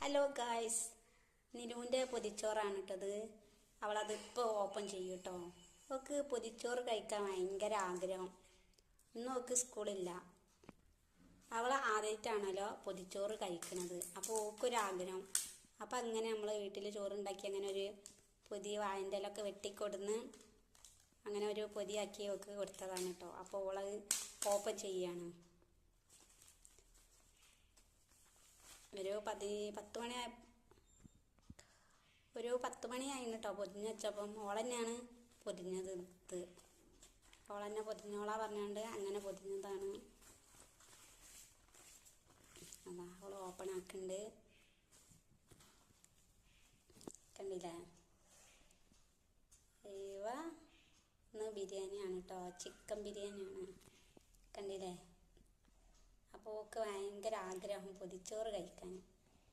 Hello guys നിലുവിന്റെ പൊതിച്ചോറാണ് കേട്ടത് അവളത് ഇപ്പോൾ ഓപ്പൺ ചെയ്യും കേട്ടോ അവൾക്ക് പൊതിച്ചോറ് കഴിക്കാൻ ഭയങ്കര ആഗ്രഹം. ഇന്നും അവൾക്ക് സ്കൂളില്ല. അവൾ ആദ്യമായിട്ടാണല്ലോ പൊതിച്ചോറ് കഴിക്കണത്. അപ്പോൾ ഓൾക്കൊരാഗ്രഹം അപ്പോൾ അങ്ങനെ നമ്മൾ വീട്ടിൽ ചോറുണ്ടാക്കി അങ്ങനെ ഒരു പൊതി വാഴന്റെ ഇലൊക്കെ വെട്ടിക്കൊടുന്ന് അങ്ങനെ ഒരു പൊതിയാക്കി അവൾക്ക് കൊടുത്തതാണ് കേട്ടോ അപ്പോൾ ഓളത് ഓപ്പൺ ചെയ്യാണ്. ഒരു പതി പത്ത് മണി ഒരു പത്ത് മണിയായിരുന്നു കേട്ടോ പൊതിഞ്ഞ് വെച്ചപ്പം. ഓളന്നെയാണ് പൊതിഞ്ഞത് ഇത്. ഓളന്നെ പൊതിഞ്ഞോളാ പറഞ്ഞുകൊണ്ട് അങ്ങനെ പൊതിഞ്ഞതാണ്. അതാ അവൾ ഓപ്പൺ ആക്കുന്നുണ്ട് കണ്ടില്ലേ? ഇവ ഇന്ന് ബിരിയാണിയാണ് കേട്ടോ ചിക്കൻ ബിരിയാണിയാണ്. കണ്ടില്ലേ? അപ്പോൾ ഭയങ്കര ആഗ്രഹം പൊതിച്ചോറ് കഴിക്കാൻ.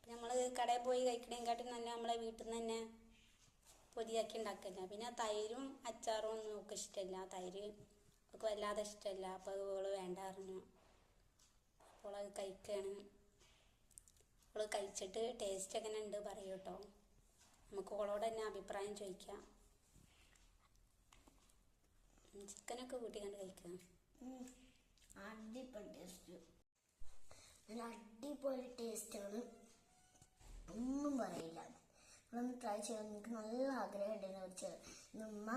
നമ്മൾ കടയിൽ പോയി കഴിക്കണേക്കാട്ടും നല്ല നമ്മളെ വീട്ടിൽ നിന്ന് തന്നെ പൊതിയാക്കി ഉണ്ടാക്കില്ല. പിന്നെ തൈരും അച്ചാറും ഒന്നും ഒക്കെ ഇഷ്ടമില്ല. തൈര് ഒക്കെ വല്ലാതെ ഇഷ്ടമല്ല. അപ്പോൾ അവൾ വേണ്ട പറഞ്ഞു. അപ്പോൾ അത് കഴിക്കുകയാണ് ഓൾ കഴിച്ചിട്ട് ടേസ്റ്റ് എങ്ങനെ ഉണ്ട് പറയൂ കേട്ടോ നമുക്ക് ഓളോട് തന്നെ അഭിപ്രായം ചോദിക്കാം. ചിക്കനൊക്കെ കൂട്ടിക്കണ്ട് കഴിക്കാം അടിപൊളി ടേസ്റ്റ് നല്ല അടിപൊളി ടേസ്റ്റാണ് ഒന്നും പറയില്ല. ഒന്ന് ട്രൈ ചെയ്യാൻ എനിക്ക് നല്ല ആഗ്രഹം ഉണ്ടായിരുന്നു കുറച്ച് നമ്മ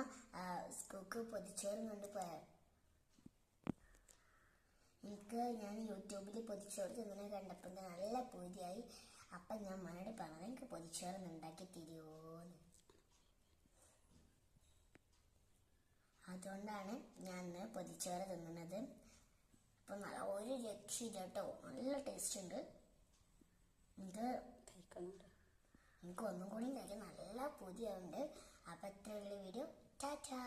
കുക്ക് പൊതിച്ചോറും പോയാൽ. പോയ എനിക്ക് ഞാൻ യൂട്യൂബിൽ പൊതിച്ചോറ് തിന്നണ കണ്ടപ്പോൾ നല്ല പൂതിയായി. അപ്പം ഞാൻ മനോട് പറഞ്ഞു എനിക്ക് പൊതിച്ചോറ് ഉണ്ടാക്കി തരുമോന്ന് അതുകൊണ്ടാണ് ഞാൻ പൊതിച്ചോറ് തിന്നുന്നത് അപ്പം നല്ല ഒരു രക്ഷയില്ല കേട്ടോ നല്ല ടേസ്റ്റ് ഉണ്ട്. ഇത് നമുക്ക് എനിക്ക് ഒന്നും കൂടി കഴിക്കാൻ നല്ല പൂതിയാവുണ്ട് അപ്പം ഇത്രയുള്ള വീഡിയോ ടാറ്റാ.